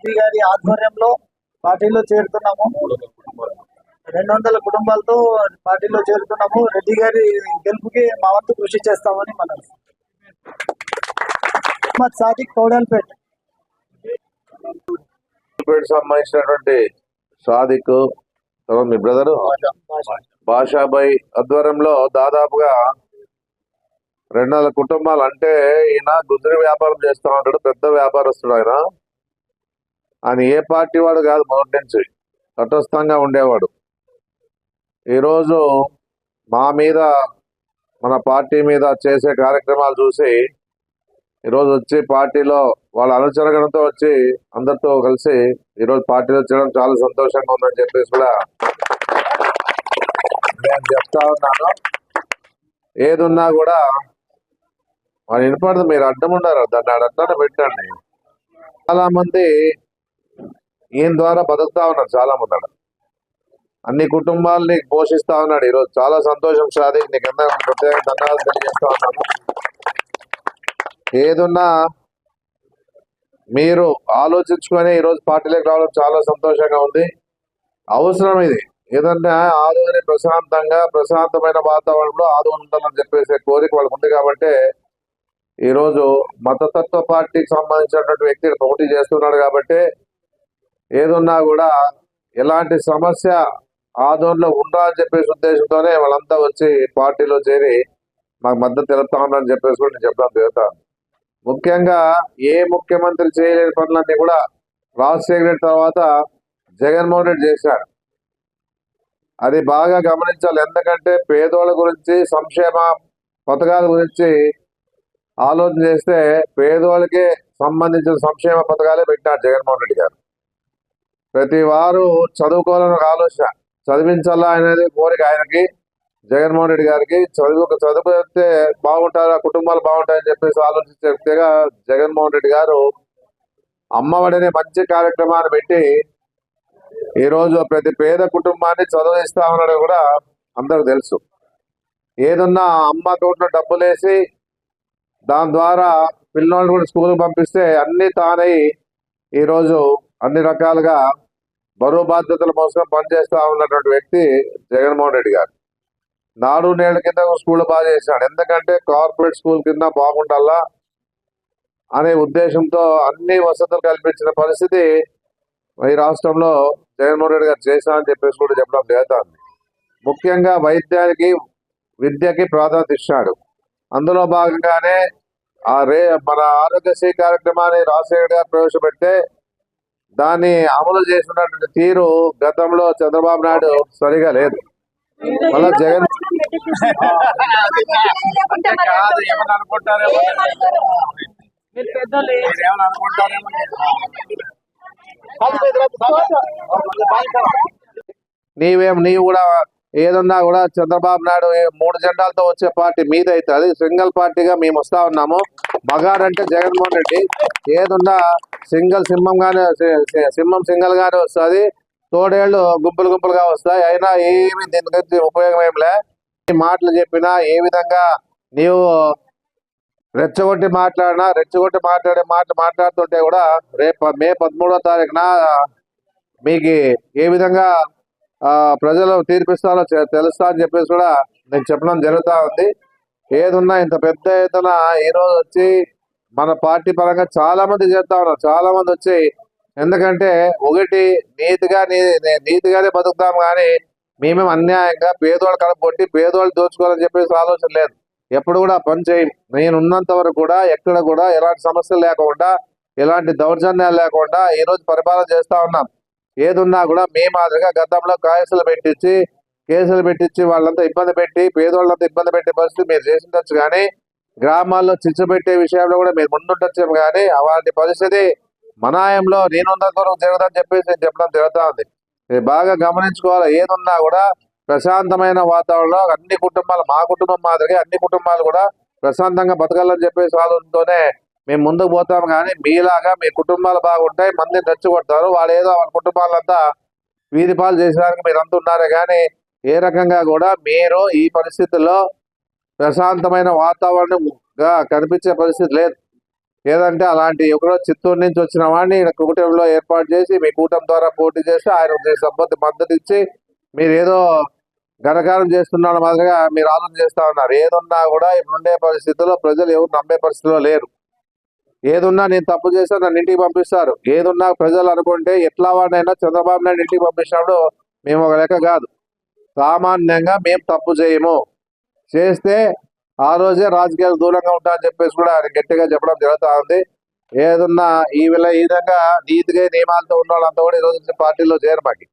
రెడ్డి గారి ఆధ్వర్యంలో పార్టీలో చేరుతున్నాము. రెండు వందల కుటుంబాలతో పార్టీలో చేరుతున్నాము. రెడ్డి గారి గెలుపుకి మా వంతు కృషి చేస్తామని మనం. మహమ్మద్ సాదిక్ కౌడల్పేట్ సంబంధించినటువంటి సాదిక్ మీ బ్రదర్ బాషాబాయ్ ఆధ్వర్యంలో దాదాపుగా రెండు వందల కుటుంబాలు. అంటే ఈయన గుజరి వ్యాపారం చేస్తా ఉంటాడు పెద్ద వ్యాపారస్తుడు ఆయన. ఆయన ఏ పార్టీ వాడు కాదు మొదటి నుంచి తటస్థంగా ఉండేవాడు. ఈరోజు మా మీద మన పార్టీ మీద చేసే కార్యక్రమాలు చూసి ఈరోజు వచ్చి పార్టీలో వాళ్ళ అనుచరగణతో వచ్చి అందరితో కలిసి ఈరోజు పార్టీలో చేయడం చాలా సంతోషంగా ఉందని చెప్పేసి కూడా నేను చెప్తా ఉన్నాను. ఏదున్నా కూడా వాళ్ళు వినపడదు మీరు అడ్డం ఉన్నారు దాన్ని అడ్డ పెట్టండి. చాలా మంది ఈయన ద్వారా బతుకుతా ఉన్నారు చాలా మంది అన్ని కుటుంబాలని పోషిస్తా ఉన్నాడు. ఈరోజు చాలా సంతోషం షాది నీకు ఎంత ప్రత్యేక ధన్యవాదాలు తెలియజేస్తా ఉన్నాను. ఏదున్నా మీరు ఆలోచించుకొని ఈరోజు పార్టీలోకి రావడం చాలా సంతోషంగా ఉంది. అవసరం ఇది. ఏదన్నా ఆదోని ప్రశాంతంగా ప్రశాంతమైన వాతావరణంలో ఆదోని ఉండాలని చెప్పేసే కోరిక వాళ్ళకు ఉంది కాబట్టి ఈరోజు మతతత్వ పార్టీకి సంబంధించినటువంటి వ్యక్తి పోటీ చేస్తున్నాడు కాబట్టి ఏదున్నా కూడా ఎలాంటి సమస్య ఆదోన్లో ఉండాలని చెప్పేసి ఉద్దేశంతోనే వాళ్ళంతా వచ్చి పార్టీలో చేరి మాకు మద్దతు తెలుపుతా ఉన్నారని చెప్పేసి కూడా నేను చెప్పడం జరుగుతాను ముఖ్యంగా ఏ ముఖ్యమంత్రి చేయలేని పనులన్నీ కూడా రాజశేఖర రెడ్డి తర్వాత జగన్మోహన్ రెడ్డి చేశారు. అది బాగా గమనించాలి. ఎందుకంటే పేదోళ్ళ గురించి సంక్షేమ పథకాల గురించి ఆలోచన చేస్తే పేదోళ్ళకే సంబంధించిన సంక్షేమ పథకాలే పెట్టారు జగన్మోహన్ రెడ్డి గారు. ప్రతి వారు చదువుకోవాలని ఒక ఆలోచన. చదివించాలా అనేది కోరిక ఆయనకి. జగన్మోహన్ రెడ్డి గారికి చదువు చదివితే బాగుంటారు ఆ కుటుంబాలు బాగుంటాయని చెప్పేసి ఆలోచించే వ్యక్తిగా జగన్మోహన్ రెడ్డి గారు అమ్మఒడిని మంచి కార్యక్రమాన్ని పెట్టి ఈ రోజు ప్రతి పేద కుటుంబాన్ని చదివిస్తా కూడా అందరికి తెలుసు. ఏదన్నా అమ్మ అకౌంట్లో డబ్బులు వేసి దాని ద్వారా పిల్లల్ని కూడా స్కూల్కి పంపిస్తే అన్ని తానై ఈరోజు అన్ని రకాలుగా బరువు బాధ్యతల కోసం పనిచేస్తా ఉన్నటువంటి వ్యక్తి జగన్మోహన్ రెడ్డి గారు. నాడు నేడు కింద స్కూల్ బాగా చేశాడు ఎందుకంటే కార్పొరేట్ స్కూల్ కింద బాగుండాలా అనే ఉద్దేశంతో అన్ని వసతులు కల్పించిన పరిస్థితి ఈ రాష్ట్రంలో జగన్మోహన్ రెడ్డి గారు చేశారని చెప్పేసి కూడా చెప్పడం జరుగుతుంది. ముఖ్యంగా వైద్యానికి విద్యకి ప్రాధాన్యత ఇచ్చాడు. అందులో భాగంగానే ఆ రే మన ఆరోగ్యశ్రీ కార్యక్రమాన్ని రాజశేఖర్ గారు ప్రవేశపెడితే దాన్ని అమలు చేసినటువంటి తీరు గతంలో చంద్రబాబు నాయుడు సరిగా లేదు. మళ్ళా జగన్ నీవేం నీవు కూడా ఏదన్నా కూడా చంద్రబాబు నాయుడు మూడు జెండాలతో వచ్చే పార్టీ మీదైతే అది సింగిల్ పార్టీగా మేము వస్తా ఉన్నాము. మగాడంటే జగన్మోహన్ రెడ్డి. ఏదున్నా సింగిల్ సింహం గానే సింహం సింగల్ గానే వస్తుంది. తోడేళ్ళు గుంపులు గుంపులుగా వస్తాయి. అయినా ఏమి దీని గురించి ఉపయోగం ఏం ఈ మాటలు చెప్పినా ఏ విధంగా నీవు రెచ్చగొట్టి మాట్లాడినా రెచ్చగొట్టి మాట్లాడే మాటలు మాట్లాడుతుంటే కూడా రేపు మే పదమూడో తారీఖున మీకు ఏ విధంగా ఆ, ప్రజలు తీర్పిస్తారో తెలుస్తా అని చెప్పేసి కూడా నేను చెప్పడం జరుగుతా ఉంది. ఏదున్నా ఇంత పెద్ద ఎత్తున ఈ రోజు వచ్చి మన పార్టీ పరంగా చాలా మంది చేస్తా ఉన్నారు. చాలా మంది వచ్చి ఎందుకంటే ఒకటి నీతిగా నీతిగానే బతుకుతాం కానీ మేమేం అన్యాయంగా పేదోళ్ళు కలపొట్టి పేదోళ్ళు దోచుకోవాలని చెప్పేసి ఆలోచన లేదు. ఎప్పుడు కూడా పని చేయం. నేను ఉన్నంత వరకు కూడా ఎక్కడ కూడా ఎలాంటి సమస్యలు లేకుండా ఎలాంటి దౌర్జన్యాలు లేకుండా ఈ రోజు పరిపాలన చేస్తా ఉన్నాం. ఏదున్నా కూడా మీ మాదిరిగా గతంలో కాయసులు పెట్టించి కేసులు పెట్టించి వాళ్ళంతా ఇబ్బంది పెట్టి పేదోళ్ళంతా ఇబ్బంది పెట్టే పరిస్థితి మీరు చేసిండొచ్చు కానీ గ్రామాల్లో చిచ్చు పెట్టే విషయంలో కూడా మీరు ముందుండొచ్చు కానీ అలాంటి పరిస్థితి మనాయంలో నేనున్నంత వరకు జరగదని చెప్పేసి నేను చెప్పడం జరుగుతూ ఉంది. ఇది బాగా గమనించుకోవాలి. ఏదున్నా కూడా ప్రశాంతమైన వాతావరణంలో అన్ని కుటుంబాలు మా కుటుంబం మాదిరిగా అన్ని కుటుంబాలు కూడా ప్రశాంతంగా బతకాలని చెప్పేసి ఆలోచనతోనే మేము ముందుకు పోతాం కానీ మీలాగా మీ కుటుంబాలు బాగుంటాయి మందిని రెచ్చగొడతారు వాళ్ళు ఏదో వాళ్ళ కుటుంబాలంతా వీధి పాలు చేసేదానికి మీరు ఉన్నారే కానీ ఏ రకంగా కూడా మీరు ఈ పరిస్థితుల్లో ప్రశాంతమైన వాతావరణంగా కనిపించే పరిస్థితి లేదు. ఏదంటే అలాంటి ఒకరో చిత్తూరు నుంచి వచ్చిన వాడిని కుటుంబంలో కూటమిలో ఏర్పాటు చేసి మీ కూటమి ద్వారా పోటీ చేసి ఆయన సబ్బతి మద్దతు ఇచ్చి మీరు ఏదో ఘనకారం చేస్తున్న మాదిరిగా మీరు ఆలోచన చేస్తా ఉన్నారు. ఏదున్నా కూడా ఇప్పుడుండే పరిస్థితుల్లో ప్రజలు ఎవరు నమ్మే పరిస్థితిలో లేరు. ఏదున్నా నేను తప్పు చేస్తే నన్ను ఇంటికి పంపిస్తారు. ఏదున్నా ప్రజలు అనుకుంటే ఎట్లా వాడినైనా చంద్రబాబు నాయుడు ఇంటికి పంపించినప్పుడు మేము ఒక లెక్క కాదు. సామాన్యంగా మేము తప్పు చేయము. చేస్తే ఆ రోజే రాజకీయాలు దూరంగా ఉంటామని చెప్పేసి కూడా ఆయన గట్టిగా చెప్పడం జరుగుతా ఉంది. ఏదన్నా ఈ విల ఈ విధంగా నీతిగా నియమాలతో ఉన్న వాళ్ళంతా కూడా ఈ రోజు పార్టీలో చేరమాకి